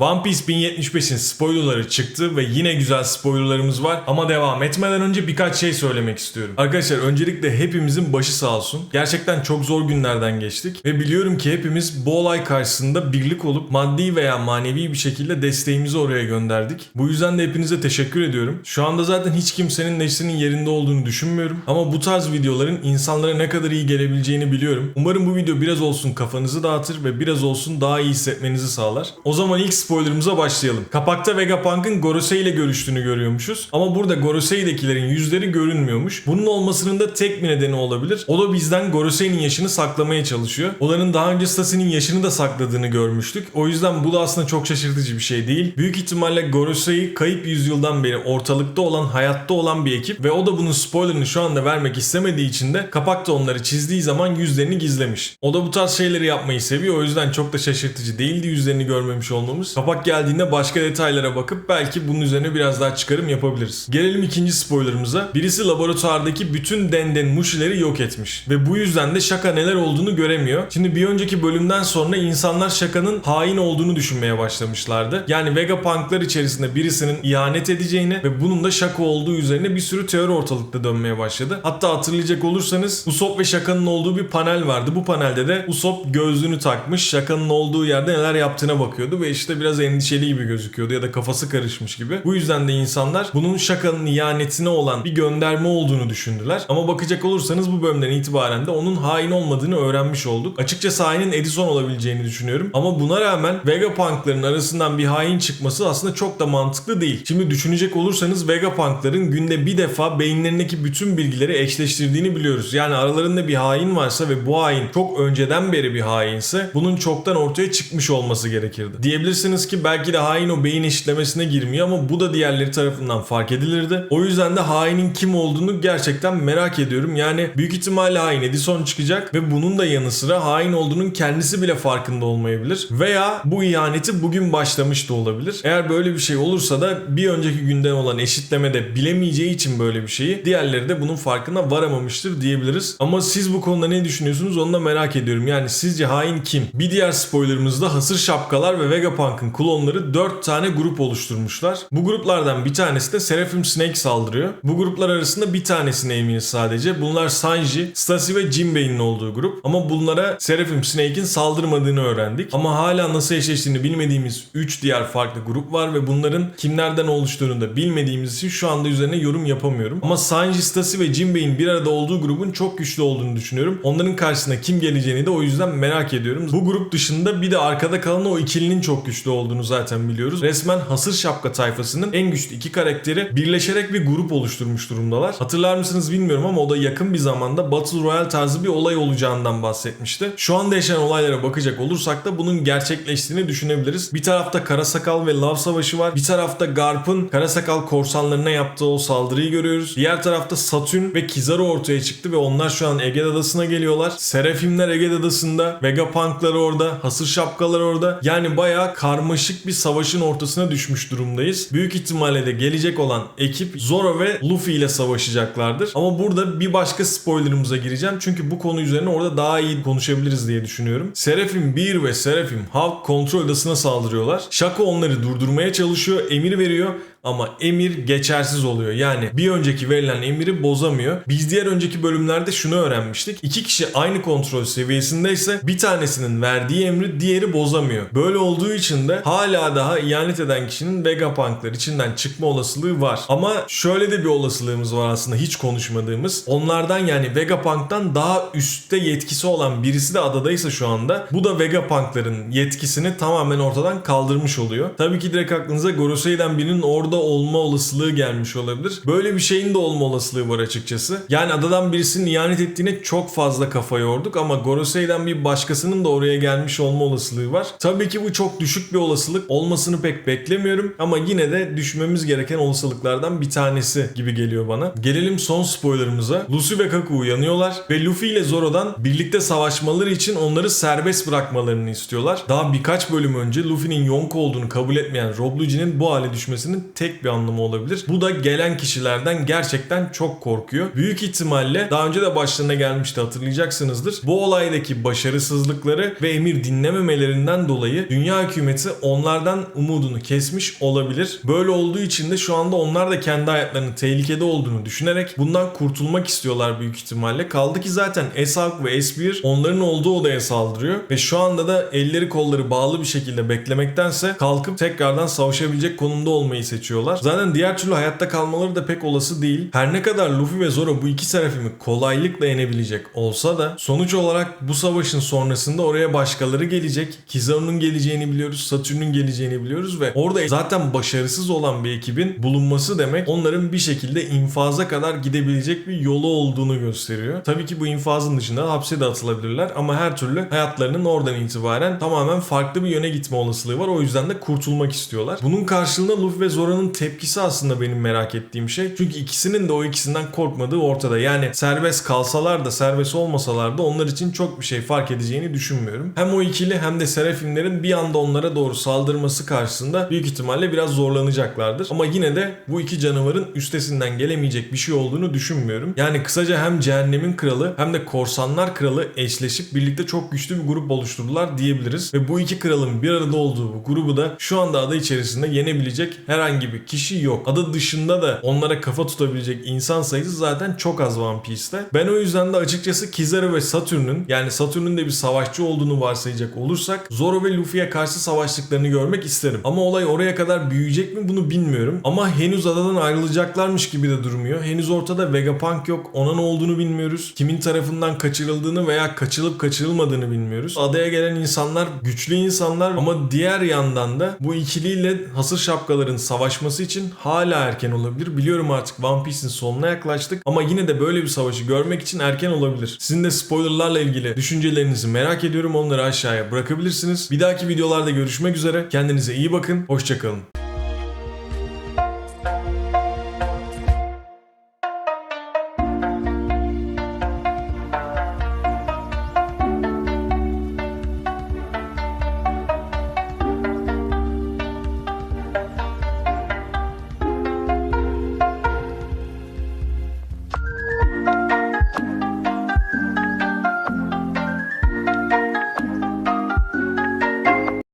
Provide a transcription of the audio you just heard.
One Piece 1075'in spoilerları çıktı ve yine güzel spoilerlarımız var ama devam etmeden önce birkaç şey söylemek istiyorum. Arkadaşlar öncelikle hepimizin başı sağ olsun. Gerçekten çok zor günlerden geçtik ve biliyorum ki hepimiz bu olay karşısında birlik olup maddi veya manevi bir şekilde desteğimizi oraya gönderdik. Bu yüzden de hepinize teşekkür ediyorum. Şu anda zaten hiç kimsenin neşrinin yerinde olduğunu düşünmüyorum ama bu tarz videoların insanlara ne kadar iyi gelebileceğini biliyorum. Umarım bu video biraz olsun kafanızı dağıtır ve biraz olsun daha iyi hissetmenizi sağlar. O zaman ilk spoilerımıza başlayalım. Kapakta Vegapunk'ın Gorosei ile görüştüğünü görüyormuşuz. Ama burada Gorosei'dekilerin yüzleri görünmüyormuş. Bunun olmasının da tek bir nedeni olabilir. O da bizden Gorosei'nin yaşını saklamaya çalışıyor. Olanın daha önce Stasi'nin yaşını da sakladığını görmüştük. O yüzden bu da aslında çok şaşırtıcı bir şey değil. Büyük ihtimalle Gorosei kayıp yüzyıldan beri ortalıkta olan, hayatta olan bir ekip ve o da bunun spoilerını şu anda vermek istemediği için de kapakta onları çizdiği zaman yüzlerini gizlemiş. O da bu tarz şeyleri yapmayı seviyor. O yüzden çok da şaşırtıcı değildi yüzlerini görmemiş olmamız. Kapak geldiğinde başka detaylara bakıp belki bunun üzerine biraz daha çıkarım yapabiliriz. Gelelim ikinci spoilerımıza. Birisi laboratuvardaki bütün denden muşileri yok etmiş. Ve bu yüzden de şaka neler olduğunu göremiyor. Şimdi bir önceki bölümden sonra insanlar şakanın hain olduğunu düşünmeye başlamışlardı. Yani Vegapunk'lar içerisinde birisinin ihanet edeceğini ve bunun da şaka olduğu üzerine bir sürü teori ortalıkta dönmeye başladı. Hatta hatırlayacak olursanız Usopp ve şakanın olduğu bir panel vardı. Bu panelde de Usopp gözlüğünü takmış, şakanın olduğu yerde neler yaptığına bakıyordu ve işte biraz endişeli gibi gözüküyordu ya da kafası karışmış gibi. Bu yüzden de insanlar bunun şakanın ihanetine olan bir gönderme olduğunu düşündüler. Ama bakacak olursanız bu bölümden itibaren de onun hain olmadığını öğrenmiş olduk. Açıkçası hainin Edison olabileceğini düşünüyorum. Ama buna rağmen Vegapunk'ların arasından bir hain çıkması aslında çok da mantıklı değil. Şimdi düşünecek olursanız Vegapunk'ların günde bir defa beyinlerindeki bütün bilgileri eşleştirdiğini biliyoruz. Yani aralarında bir hain varsa ve bu hain çok önceden beri bir hainse bunun çoktan ortaya çıkmış olması gerekirdi. Diyebilirsiniz ki belki de hain o beyin eşitlemesine girmiyor ama bu da diğerleri tarafından fark edilirdi. O yüzden de hainin kim olduğunu gerçekten merak ediyorum. Yani büyük ihtimalle hain Edison çıkacak ve bunun da yanı sıra hain olduğunun kendisi bile farkında olmayabilir. Veya bu ihaneti bugün başlamış da olabilir. Eğer böyle bir şey olursa da bir önceki günden olan eşitlemede bilemeyeceği için böyle bir şeyi diğerleri de bunun farkına varamamıştır diyebiliriz. Ama siz bu konuda ne düşünüyorsunuz onu da merak ediyorum. Yani sizce hain kim? Bir diğer spoilerımızda hasır şapkalar ve Vegapunk'ın klonları 4 tane grup oluşturmuşlar. Bu gruplardan bir tanesi de Seraphim Snake saldırıyor. Bu gruplar arasında bir tanesine eminiz sadece. Bunlar Sanji, Stasi ve Jinbei'nin olduğu grup. Ama bunlara Seraphim Snake'in saldırmadığını öğrendik. Ama hala nasıl eşleştiğini bilmediğimiz 3 diğer farklı grup var ve bunların kimlerden oluştuğunu da bilmediğimiz için şu anda üzerine yorum yapamıyorum. Ama Sanji, Stasi ve Jinbei'nin bir arada olduğu grubun çok güçlü olduğunu düşünüyorum. Onların karşısına kim geleceğini de o yüzden merak ediyorum. Bu grup dışında bir de arkada kalan o ikilinin çok güçlü olduğunu zaten biliyoruz. Resmen hasır şapka tayfasının en güçlü iki karakteri birleşerek bir grup oluşturmuş durumdalar. Hatırlar mısınız bilmiyorum ama o da yakın bir zamanda Battle Royale tarzı bir olay olacağından bahsetmişti. Şu anda yaşanan olaylara bakacak olursak da bunun gerçekleştiğini düşünebiliriz. Bir tarafta Karasakal ve Lav Savaşı var. Bir tarafta Garp'ın Karasakal korsanlarına yaptığı o saldırıyı görüyoruz. Diğer tarafta Satürn ve Kizaru ortaya çıktı ve onlar şu an Ege Adası'na geliyorlar. Seraphimler Ege Adası'nda, Vegapunk'lar orada, hasır şapkalar orada. Yani bayağı karmaşık bir savaşın ortasına düşmüş durumdayız. Büyük ihtimalle de gelecek olan ekip Zoro ve Luffy ile savaşacaklardır. Ama burada bir başka spoilerımıza gireceğim. Çünkü bu konu üzerine orada daha iyi konuşabiliriz diye düşünüyorum. Seraphim 1 ve Seraphim Halk kontrol odasına saldırıyorlar. Shako onları durdurmaya çalışıyor, emir veriyor ama emir geçersiz oluyor. Yani bir önceki verilen emiri bozamıyor. Biz diğer önceki bölümlerde şunu öğrenmiştik. İki kişi aynı kontrol seviyesindeyse bir tanesinin verdiği emri diğeri bozamıyor. Böyle olduğu için de hala daha ihanet eden kişinin Vegapunk'lar içinden çıkma olasılığı var. Ama şöyle de bir olasılığımız var aslında hiç konuşmadığımız. Onlardan yani Vegapunk'tan daha üstte yetkisi olan birisi de adadaysa şu anda bu da Vegapunk'ların yetkisini tamamen ortadan kaldırmış oluyor. Tabii ki direkt aklınıza Gorosei'den birinin orada olma olasılığı gelmiş olabilir. Böyle bir şeyin de olma olasılığı var açıkçası. Yani adadan birisinin ihanet ettiğine çok fazla kafa yorduk ama Gorosei'den bir başkasının da oraya gelmiş olma olasılığı var. Tabii ki bu çok düşük bir olasılık. Olmasını pek beklemiyorum ama yine de düşmemiz gereken olasılıklardan bir tanesi gibi geliyor bana. Gelelim son spoilerımıza. Lucy ve Kaku uyanıyorlar ve Luffy ile Zoro'dan birlikte savaşmaları için onları serbest bırakmalarını istiyorlar. Daha birkaç bölüm önce Luffy'nin Yonko olduğunu kabul etmeyen Rob Lucci'nin bu hale düşmesinin tek tek bir anlamı olabilir. Bu da gelen kişilerden gerçekten çok korkuyor. Büyük ihtimalle daha önce de başlarına gelmişti hatırlayacaksınızdır. Bu olaydaki başarısızlıkları ve emir dinlememelerinden dolayı dünya hükümeti onlardan umudunu kesmiş olabilir. Böyle olduğu için de şu anda onlar da kendi hayatlarının tehlikede olduğunu düşünerek bundan kurtulmak istiyorlar büyük ihtimalle. Kaldı ki zaten Esavk ve Esbir onların olduğu odaya saldırıyor ve şu anda da elleri kolları bağlı bir şekilde beklemektense kalkıp tekrardan savaşabilecek konumda olmayı seçiyorlar. Zaten diğer türlü hayatta kalmaları da pek olası değil. Her ne kadar Luffy ve Zoro bu iki serafimi kolaylıkla yenebilecek olsa da sonuç olarak bu savaşın sonrasında oraya başkaları gelecek. Kizaru'nun geleceğini biliyoruz, Satürn'ün geleceğini biliyoruz ve orada zaten başarısız olan bir ekibin bulunması demek onların bir şekilde infaza kadar gidebilecek bir yolu olduğunu gösteriyor. Tabii ki bu infazın dışında hapse de atılabilirler ama her türlü hayatlarının oradan itibaren tamamen farklı bir yöne gitme olasılığı var. O yüzden de kurtulmak istiyorlar. Bunun karşılığında Luffy ve Zoro'nun tepkisi aslında benim merak ettiğim şey. Çünkü ikisinin de o ikisinden korkmadığı ortada. Yani serbest kalsalar da serbest olmasalar da onlar için çok bir şey fark edeceğini düşünmüyorum. Hem o ikili hem de Seraphimlerin bir anda onlara doğru saldırması karşısında büyük ihtimalle biraz zorlanacaklardır. Ama yine de bu iki canavarın üstesinden gelemeyecek bir şey olduğunu düşünmüyorum. Yani kısaca hem Cehennemin Kralı hem de Korsanlar Kralı eşleşip birlikte çok güçlü bir grup oluşturdular diyebiliriz. Ve bu iki kralın bir arada olduğu bu grubu da şu anda ada içerisinde yenebilecek herhangi bir kişi yok. Ada dışında da onlara kafa tutabilecek insan sayısı zaten çok az One Piece'te. Ben o yüzden de açıkçası Kizaru ve Saturn'un yani Saturn'un da bir savaşçı olduğunu varsayacak olursak Zoro ve Luffy'ye karşı savaştıklarını görmek isterim. Ama olay oraya kadar büyüyecek mi bunu bilmiyorum. Ama henüz adadan ayrılacaklarmış gibi de durmuyor. Henüz ortada Vegapunk yok. Ona ne olduğunu bilmiyoruz. Kimin tarafından kaçırıldığını veya kaçırılıp kaçırılmadığını bilmiyoruz. Adaya gelen insanlar güçlü insanlar ama diğer yandan da bu ikiliyle hasır şapkaların savaşması için hala erken olabilir. Biliyorum artık One Piece'in sonuna yaklaştık ama yine de böyle bir savaşı görmek için erken olabilir. Sizin de spoilerlarla ilgili düşüncelerinizi merak ediyorum. Onları aşağıya bırakabilirsiniz. Bir dahaki videolarda görüşmek üzere. Kendinize iyi bakın. Hoşçakalın.